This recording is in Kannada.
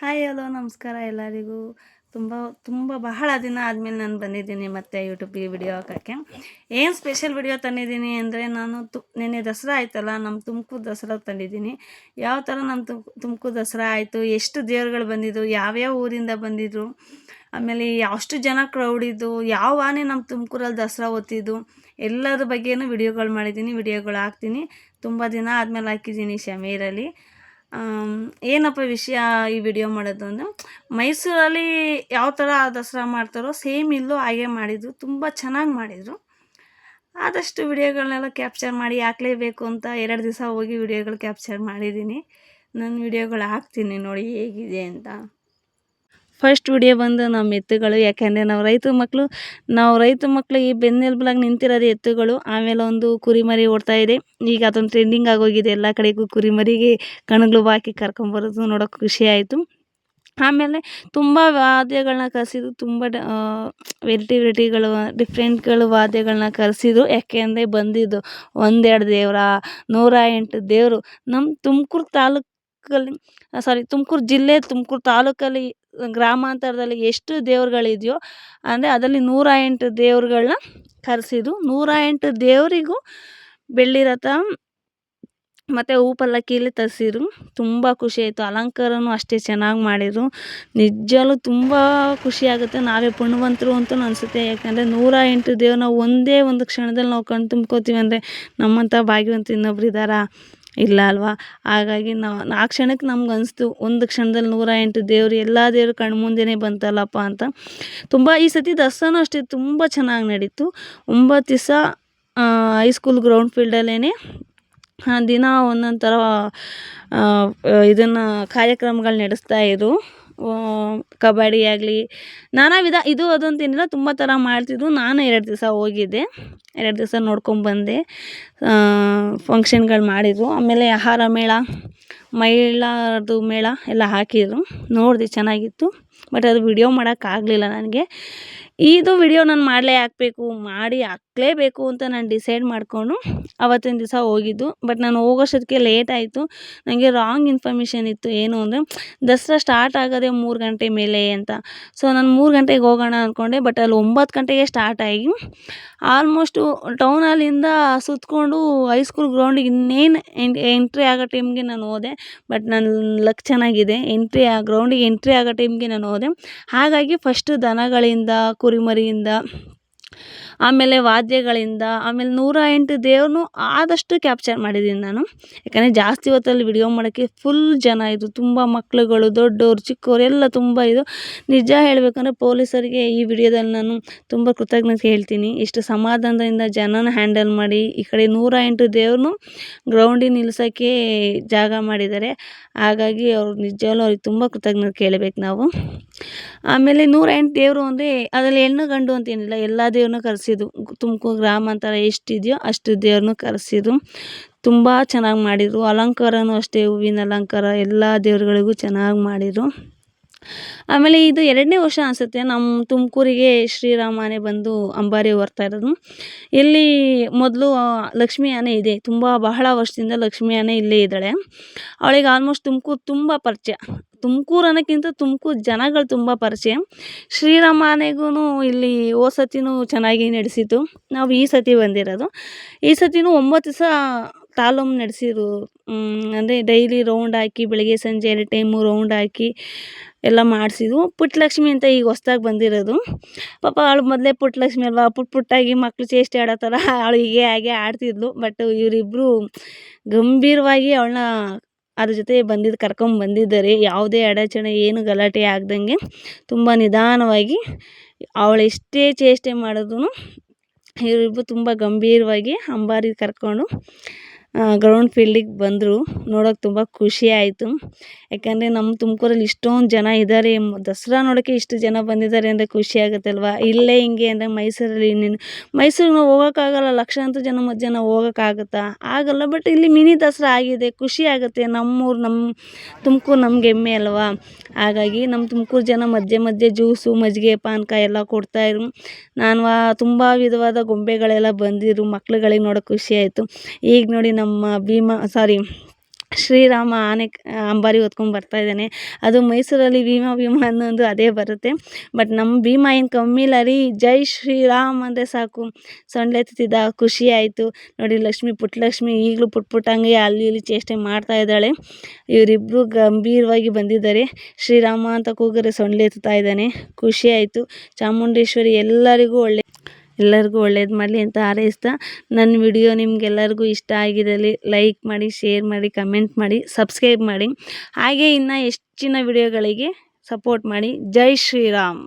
ಹಾಯ್ ಹಲೋ ನಮಸ್ಕಾರ ಎಲ್ಲರಿಗೂ. ತುಂಬ ತುಂಬ ಬಹಳ ದಿನ ಆದಮೇಲೆ ನಾನು ಬಂದಿದ್ದೀನಿ ಮತ್ತೆ ಯೂಟ್ಯೂಬಿಗೆ ವಿಡಿಯೋ ಹಾಕೋಕ್ಕೆ. ಏನು ಸ್ಪೆಷಲ್ ವಿಡಿಯೋ ತಂದಿದ್ದೀನಿ ಅಂದರೆ ನಾನು ತು, ನಿನ್ನೆ ದಸರಾ ಆಯ್ತಲ್ಲ ನಮ್ಮ ತುಮಕೂರು ದಸರಾ ತಂದಿದ್ದೀನಿ. ಯಾವ ಥರ ನಮ್ಮ ತುಮ್, ತುಮಕೂರು ದಸರಾ ಆಯಿತು, ಎಷ್ಟು ದೇವ್ರುಗಳು ಬಂದಿದ್ದು ಯಾವ್ಯಾವ ಊರಿಂದ ಬಂದಿದ್ರು, ಆಮೇಲೆ ಎಷ್ಟು ಜನ ಕ್ರೌಡ್ ಇದ್ದು, ಯಾವ ಆನೆ ನಮ್ಮ ತುಮಕೂರಲ್ಲಿ ದಸರಾ ಓದ್ತಿದ್ದು, ಎಲ್ಲದ್ರ ಬಗ್ಗೆನೂ ವಿಡಿಯೋಗಳು ಮಾಡಿದ್ದೀನಿ ವಿಡಿಯೋಗಳು ಹಾಕ್ತೀನಿ. ತುಂಬ ದಿನ ಆದಮೇಲೆ ಹಾಕಿದ್ದೀನಿ ಶಮೀರಲ್ಲಿ. ಏನಪ್ಪ ವಿಷಯ ಈ ವಿಡಿಯೋ ಮಾಡೋದು ಅಂದರೆ, ಮೈಸೂರಲ್ಲಿ ಯಾವ ಥರ ದಸರಾ ಮಾಡ್ತಾರೋ ಸೇಮ್ ಇಲ್ಲೂ ಹಾಗೆ ಮಾಡಿದರು, ತುಂಬ ಚೆನ್ನಾಗಿ ಮಾಡಿದರು. ಆದಷ್ಟು ವಿಡಿಯೋಗಳನ್ನೆಲ್ಲ ಕ್ಯಾಪ್ಚರ್ ಮಾಡಿ ಹಾಕ್ಲೇಬೇಕು ಅಂತ ಎರಡು ದಿವಸ ಹೋಗಿ ವಿಡಿಯೋಗಳು ಕ್ಯಾಪ್ಚರ್ ಮಾಡಿದ್ದೀನಿ. ನನ್ನ ವಿಡಿಯೋಗಳು ಹಾಕ್ತೀನಿ ನೋಡಿ ಹೇಗಿದೆ ಅಂತ. ಫಸ್ಟ್ ವಿಡಿಯೋ ಬಂದು ನಮ್ಮ ಎತ್ತುಗಳು, ಯಾಕೆಂದರೆ ನಾವು ರೈತ ಮಕ್ಕಳು ನಾವು ರೈತ ಮಕ್ಕಳು ಈ ಬೆನ್ನೆಲುಬಲಾಗಿ ನಿಂತಿರೋದು ಎತ್ತುಗಳು. ಆಮೇಲೆ ಒಂದು ಕುರಿಮರಿ ಓಡ್ತಾ ಇದೆ. ಈಗ ಅದೊಂದು ಟ್ರೆಂಡಿಂಗ್ ಆಗೋಗಿದೆ. ಎಲ್ಲ ಕಡೆಗೂ ಕುರಿಮರಿಗೆ ಕಣಗಳು ಹಾಕಿ ಕರ್ಕೊಂಬರೋದು ನೋಡೋಕೆ ಖುಷಿ ಆಯಿತು. ಆಮೇಲೆ ತುಂಬ ವಾದ್ಯಗಳನ್ನ ಕರೆಸಿದ್ರು ತುಂಬ ವೆರೈಟಿ ವೆರೈಟಿಗಳು ಡಿಫ್ರೆಂಟ್ಗಳು ವಾದ್ಯಗಳನ್ನ ಕರೆಸಿದ್ರು ಯಾಕೆಂದರೆ ಬಂದಿದ್ದು ಒಂದೆರಡು ದೇವರ, ನೂರ ಎಂಟು ದೇವರು. ನಮ್ಮ ತುಮಕೂರು ತಾಲೂಕಲ್ಲಿ ಸಾರಿ ತುಮಕೂರು ಜಿಲ್ಲೆ ತುಮಕೂರು ತಾಲೂಕಲ್ಲಿ ಗ್ರಾಮಾಂತರದಲ್ಲಿ ಎಷ್ಟು ದೇವ್ರುಗಳಿದೆಯೋ, ಅಂದರೆ ಅದರಲ್ಲಿ ನೂರ ಎಂಟು ದೇವ್ರುಗಳನ್ನ ಕರೆಸಿದ್ರು ನೂರ ಎಂಟು ದೇವರಿಗೂ ಬೆಳ್ಳಿ ರಥ, ಮತ್ತು ಹೂ ಪಲ್ಲಕ್ಕಿಯಲ್ಲಿ ತರಿಸಿದ್ರು. ತುಂಬ ಖುಷಿ ಆಯಿತು. ಅಲಂಕಾರನೂ ಅಷ್ಟೇ ಚೆನ್ನಾಗಿ ಮಾಡಿದ್ರು. ನಿಜಲು ತುಂಬ ಖುಷಿಯಾಗುತ್ತೆ ನಾವೇ ಪುಣ್ಯವಂತರು ಅಂತೂ ಅನಿಸುತ್ತೆ. ಯಾಕಂದರೆ ನೂರ ಎಂಟು ದೇವ್ರನ್ನ ಒಂದೇ ಒಂದು ಕ್ಷಣದಲ್ಲಿ ನಾವು ಕಣ್ಣು ತುಂಬ್ಕೋತೀವಿ ಅಂದರೆ ನಮ್ಮಂಥ ಭಾಗ್ಯವಂತ ಇನ್ನೊಬ್ರು ಇದ್ದಾರಾ ಇಲ್ಲ ಅಲ್ವಾ? ಹಾಗಾಗಿ ನಾವು ಆ ಕ್ಷಣಕ್ಕೆ ನಮ್ಗೆ ಅನಿಸ್ತು, ಒಂದು ಕ್ಷಣದಲ್ಲಿ ನೂರ ಎಂಟು ದೇವರು, ಎಲ್ಲ ದೇವರು ಕಣ್ಣು ಮುಂದೆನೇ ಬಂತಲ್ಲಪ್ಪ ಅಂತ. ತುಂಬ, ಈ ಸತಿ ದಸರಾನೂ ಅಷ್ಟೇ ತುಂಬ ಚೆನ್ನಾಗಿ ನಡೀತು. ಒಂಬತ್ತು ದಿವಸ ಹೈಸ್ಕೂಲ್ ಗ್ರೌಂಡ್ ಫೀಲ್ಡಲ್ಲೇ ದಿನ ಒಂದೊಂದು ಥರ ಇದನ್ನು ಕಾರ್ಯಕ್ರಮಗಳು ನಡೆಸ್ತಾ ಇದ್ರು. ಕಬಡ್ಡಿ ಆಗಲಿ, ನಾನಾ ವಿಧ, ಇದು, ಅದು ಅಂತೇನಿಲ್ಲ ತುಂಬ ಥರ ಮಾಡ್ತಿದ್ರು ನಾನು ಎರಡು ದಿವಸ ಹೋಗಿದ್ದೆ. ಎರಡು ದಿವಸ ನೋಡ್ಕೊಂಬಂದೆ ಫಂಕ್ಷನ್ಗಳು ಮಾಡಿದ್ರು. ಆಮೇಲೆ ಆಹಾರ ಮೇಳ ಮಹಿಳಾದು ಮೇಳ ಎಲ್ಲ ಹಾಕಿದರು. ನೋಡಿದೆ, ಚೆನ್ನಾಗಿತ್ತು. ಬಟ್ ಅದು ವಿಡಿಯೋ ಮಾಡೋಕ್ಕಾಗಲಿಲ್ಲ ನನಗೆ. ಇದು ವಿಡಿಯೋ ನಾನು ಮಾಡಲೇ ಹಾಕಬೇಕು ಮಾಡಿ ಹಾಕ್ಲೇಬೇಕು ಅಂತ ನಾನು ಡಿಸೈಡ್ ಮಾಡಿಕೊಂಡು ಆವತ್ತಿನ ದಿವಸ ಹೋಗಿದ್ದು. ಬಟ್ ನಾನು ಹೋಗೋಷ್ಟೊತ್ತಿಗೆ ಲೇಟ್ ಆಯಿತು. ನನಗೆ ರಾಂಗ್ ಇನ್ಫಾರ್ಮೇಷನ್ ಇತ್ತು. ಏನು ಅಂದರೆ, ದಸರಾ ಸ್ಟಾರ್ಟ್ ಆಗೋದೇ ಮೂರು ಗಂಟೆ ಮೇಲೆ ಅಂತ. ಸೊ ನಾನು ಮೂರು ಗಂಟೆಗೆ ಹೋಗೋಣ ಅಂದ್ಕೊಂಡೆ ಬಟ್ ಅಲ್ಲಿ ಒಂಬತ್ತು ಗಂಟೆಗೆ ಸ್ಟಾರ್ಟ್ ಆಗಿ ಆಲ್ಮೋಸ್ಟು ಟೌನ್ ಹಾಲಿಂದ ಸುತ್ತಕೊಂಡು ಹೈಸ್ಕೂಲ್ ಗ್ರೌಂಡಿಗೆ ಇನ್ನೇನು ಎಂಟ್ರಿ ಆಗೋ ಟೈಮ್ಗೆ ನಾನು ಹೋದೆ. ಬಟ್ ನನ್ನ ಲಕ್ ಚೆನ್ನಾಗಿದೆ. ಎಂಟ್ರಿ ಆ ಗ್ರೌಂಡಿಗೆ ಎಂಟ್ರಿ ಆಗೋ ಟೈಮ್ಗೆ ನಾನು ಹೋದೆ. ಹಾಗಾಗಿ ಫಸ್ಟು ದನಗಳಿಂದ, ಕುರಿಮರಿಯಿಂದ ಆಮೇಲೆ ವಾದ್ಯಗಳಿಂದ, ಆಮೇಲೆ ನೂರ ಎಂಟು ದೇವ್ರನ್ನೂ ಆದಷ್ಟು ಕ್ಯಾಪ್ಚರ್ ಮಾಡಿದ್ದೀನಿ ನಾನು. ಯಾಕಂದರೆ ಜಾಸ್ತಿ ಹೊತ್ತಲ್ಲಿ ವಿಡಿಯೋ ಮಾಡೋಕ್ಕೆ ಫುಲ್ ಜನ ಇದ್ದರು ತುಂಬ ಮಕ್ಳುಗಳು ದೊಡ್ಡೋರು ಚಿಕ್ಕವ್ರು ಎಲ್ಲ ತುಂಬ ಇದು. ನಿಜ ಹೇಳಬೇಕಂದ್ರೆ ಪೊಲೀಸರಿಗೆ ಈ ವಿಡಿಯೋದಲ್ಲಿ ನಾನು ತುಂಬ ಕೃತಜ್ಞತೆ ಹೇಳ್ತೀನಿ. ಇಷ್ಟು ಸಮಾಧಾನದಿಂದ ಜನನ ಹ್ಯಾಂಡಲ್ ಮಾಡಿ, ಈ ಕಡೆ ನೂರ ಎಂಟು ದೇವ್ರನ್ನೂ ಗ್ರೌಂಡಿಗೆ ನಿಲ್ಲಿಸೋಕ್ಕೆ ಜಾಗ ಮಾಡಿದ್ದಾರೆ. ಹಾಗಾಗಿ ಅವ್ರು ನಿಜವಾಗ್ಲೂ ಅವ್ರಿಗೆ ತುಂಬ ಕೃತಜ್ಞತೆ ಕೇಳಬೇಕು ನಾವು. ಆಮೇಲೆ ನೂರ ಎಂಟು ದೇವರು ಅಂದರೆ ಅದರಲ್ಲಿ ಹೆಣ್ಣು ಗಂಡು ಅಂತೇನಿಲ್ಲ ಎಲ್ಲ ದೇವ್ರನ್ನೂ ಕರೆಸಿದ್ದು ತುಮಕೂರು ಗ್ರಾಮಾಂತರ ಎಷ್ಟಿದೆಯೋ ಅಷ್ಟು ದೇವ್ರನ್ನೂ ಕರೆಸಿದ್ರು. ತುಂಬ ಚೆನ್ನಾಗಿ ಮಾಡಿದರು. ಅಲಂಕಾರವೂ ಅಷ್ಟೇ, ಹೂವಿನ ಅಲಂಕಾರ, ಎಲ್ಲ ದೇವ್ರುಗಳಿಗೂ ಚೆನ್ನಾಗಿ ಮಾಡಿದರು. ಆಮೇಲೆ ಇದು ಎರಡನೇ ವರ್ಷ ಅನಿಸುತ್ತೆ. ನಮ್ಮ ತುಮಕೂರಿಗೆ ಶ್ರೀರಾಮ ಆನೆ ಬಂದು ಅಂಬಾರಿ ಹೊರ್ತಾ ಇರೋದು. ಇಲ್ಲಿ ಮೊದಲು ಲಕ್ಷ್ಮೀ ಆನೆ ಇದೆ. ತುಂಬ ಬಹಳ ವರ್ಷದಿಂದ ಲಕ್ಷ್ಮೀ ಆನೆ ಇಲ್ಲೇ ಇದ್ದಾಳೆ. ಅವಳಿಗೆ ಆಲ್ಮೋಸ್ಟ್ ತುಮಕೂರು ತುಂಬ ಪರಿಚಯ. ತುಮಕೂರು ಅನ್ನೋಕ್ಕಿಂತ ತುಮಕೂರು ಜನಗಳು ತುಂಬ ಪರಿಚಯ. ಶ್ರೀರಾಮನೆಗೂ ಇಲ್ಲಿ ಓ ಸತಿನೂ ಚೆನ್ನಾಗಿ ನಡೆಸಿತು ನಾವು ಈ ಸತಿ ಬಂದಿರೋದು. ಈ ಸತಿನೂ ಒಂಬತ್ತು ದಿವಸ ತಾಲಮ್ ನಡೆಸಿದ್ರು ಅಂದರೆ ಡೈಲಿ ರೌಂಡ್ ಹಾಕಿ, ಬೆಳಗ್ಗೆ ಸಂಜೆ ಎರಡು ಟೈಮು ರೌಂಡ್ ಹಾಕಿ ಎಲ್ಲ ಮಾಡಿಸಿದ್ರು ಪುಟ್ಟಲಕ್ಷ್ಮಿ ಅಂತ ಈಗ ಹೊಸ್ದಾಗಿ ಬಂದಿರೋದು. ಪಾಪ ಅವಳು ಮೊದಲೇ ಪುಟ್ಟಲಕ್ಷ್ಮಿ ಅಲ್ವಾ? ಪುಟ್ ಪುಟ್ಟಾಗಿ ಮಕ್ಕಳು ಚೇಷ್ಟೆ ಆಡೋ ಥರ ಅವಳು ಹೀಗೆ ಹಾಗೆ ಆಡ್ತಿದ್ಲು. ಬಟ್ ಇವರಿಬ್ಬರು ಗಂಭೀರವಾಗಿ ಅವಳನ್ನ ಅದ್ರ ಜೊತೆ ಬಂದಿದ್ದು ಕರ್ಕೊಂಡು ಬಂದಿದ್ದಾರೆ. ಯಾವುದೇ ಅಡಚಣೆ, ಏನು ಗಲಾಟೆ ಆಗ್ದಂಗೆ ತುಂಬ ನಿಧಾನವಾಗಿ ಅವಳು ಎಷ್ಟೇ ಚೇಷ್ಟೆ ಮಾಡಿದ್ರು ಇವರಿಬ್ಬರು ತುಂಬ ಗಂಭೀರವಾಗಿ ಅಂಬಾರಿ ಕರ್ಕೊಂಡು ಗ್ರೌಂಡ್ ಫೀಲ್ಡಿಗೆ ಬಂದರು. ನೋಡೋಕೆ ತುಂಬ ಖುಷಿ ಆಯಿತು. ಯಾಕಂದರೆ ನಮ್ಮ ತುಮಕೂರಲ್ಲಿ ಇಷ್ಟೊಂದು ಜನ ಇದ್ದಾರೆ ದಸರಾ ನೋಡೋಕ್ಕೆ ಇಷ್ಟು ಜನ ಬಂದಿದ್ದಾರೆ ಅಂದರೆ ಖುಷಿ ಆಗುತ್ತಲ್ವ? ಇಲ್ಲೇ ಹಿಂಗೆ ಅಂದರೆ ಮೈಸೂರಲ್ಲಿ ಇನ್ನೇನು, ಮೈಸೂರಿಗೆ ನಾವು ಹೋಗೋಕ್ಕಾಗಲ್ಲ. ಲಕ್ಷಾಂತರ ಜನ ಮಧ್ಯೆ ನಾವು ಹೋಗೋಕ್ಕಾಗುತ್ತಾ? ಆಗಲ್ಲ. ಬಟ್ ಇಲ್ಲಿ ಮಿನಿ ದಸರಾ ಆಗಿದೆ. ಖುಷಿ ಆಗುತ್ತೆ. ನಮ್ಮೂರು ನಮ್ಮ ತುಮಕೂರು ನಮ್ಗೆ ಹೆಮ್ಮೆ ಅಲ್ವಾ? ಹಾಗಾಗಿ ನಮ್ಮ ತುಮಕೂರು ಜನ ಮಧ್ಯೆ ಮಧ್ಯೆ ಜ್ಯೂಸು, ಮಜ್ಜಿಗೆ, ಪಾನಕ ಎಲ್ಲ ಕೊಡ್ತಾಯಿದ್ರು ನಾನು ತುಂಬ ವಿಧವಾದ ಗೊಂಬೆಗಳೆಲ್ಲ ಬಂದಿದ್ರು ಮಕ್ಳುಗಳಿಗೆ ನೋಡೋಕೆ ಖುಷಿ ಆಯಿತು. ಈಗ ನೋಡಿ ನಮ್ಮ ಭೀಮ ಸಾರಿ ಶ್ರೀರಾಮ ಆನೆ, ಅಂಬಾರಿ ಹೊತ್ಕೊಂಡು ಬರ್ತಾ ಇದ್ದಾನೆ. ಅದು ಮೈಸೂರಲ್ಲಿ ಭೀಮ ಭೀಮ ಅನ್ನೋದು ಅದೇ ಬರುತ್ತೆ. ಬಟ್ ನಮ್ಮ ಭೀಮ ಏನು ಕಮ್ಮಿ ಇಲ್ಲ ರೀ. ಜೈ ಶ್ರೀರಾಮ್ ಅಂದರೆ ಸಾಕು. ಸೊಂಡ್ಲೆ ಎತ್ತುತ್ತಿದ್ದ ಖುಷಿ ಆಯಿತು. ನೋಡಿ ಲಕ್ಷ್ಮಿ ಪುಟ್ಟಲಕ್ಷ್ಮಿ ಈಗಲೂ ಪುಟ್ ಪುಟ್ಟಂಗೆ ಅಲ್ಲಿ ಇಲ್ಲಿ ಚೇಷ್ಟೆ ಮಾಡ್ತಾ ಇದ್ದಾಳೆ. ಇವರಿಬ್ಬರು ಗಂಭೀರವಾಗಿ ಬಂದಿದ್ದಾರೆ. ಶ್ರೀರಾಮ ಅಂತ ಕೂಗರೆ ಎತ್ತುತ್ತಾ ಇದ್ದಾನೆ. ಖುಷಿ ಆಯಿತು. ಚಾಮುಂಡೇಶ್ವರಿ ಎಲ್ಲರಿಗೂ ಒಳ್ಳೆ ಎಲ್ಲರಿಗೂ ಒಳ್ಳೇದು ಮಾಡಲಿ ಅಂತ ಹಾರೈಸ್ತಾ ನನ್ನ ವಿಡಿಯೋ ನಿಮಗೆಲ್ಲರಿಗೂ ಇಷ್ಟ ಆಗಿದ್ದಲ್ಲಿ ಲೈಕ್ ಮಾಡಿ, ಶೇರ್ ಮಾಡಿ, ಕಮೆಂಟ್ ಮಾಡಿ, ಸಬ್ಸ್ಕ್ರೈಬ್ ಮಾಡಿ. ಹಾಗೆ ಇನ್ನು ಹೆಚ್ಚಿನ ವಿಡಿಯೋಗಳಿಗೆ ಸಪೋರ್ಟ್ ಮಾಡಿ. ಜೈ ಶ್ರೀರಾಮ್.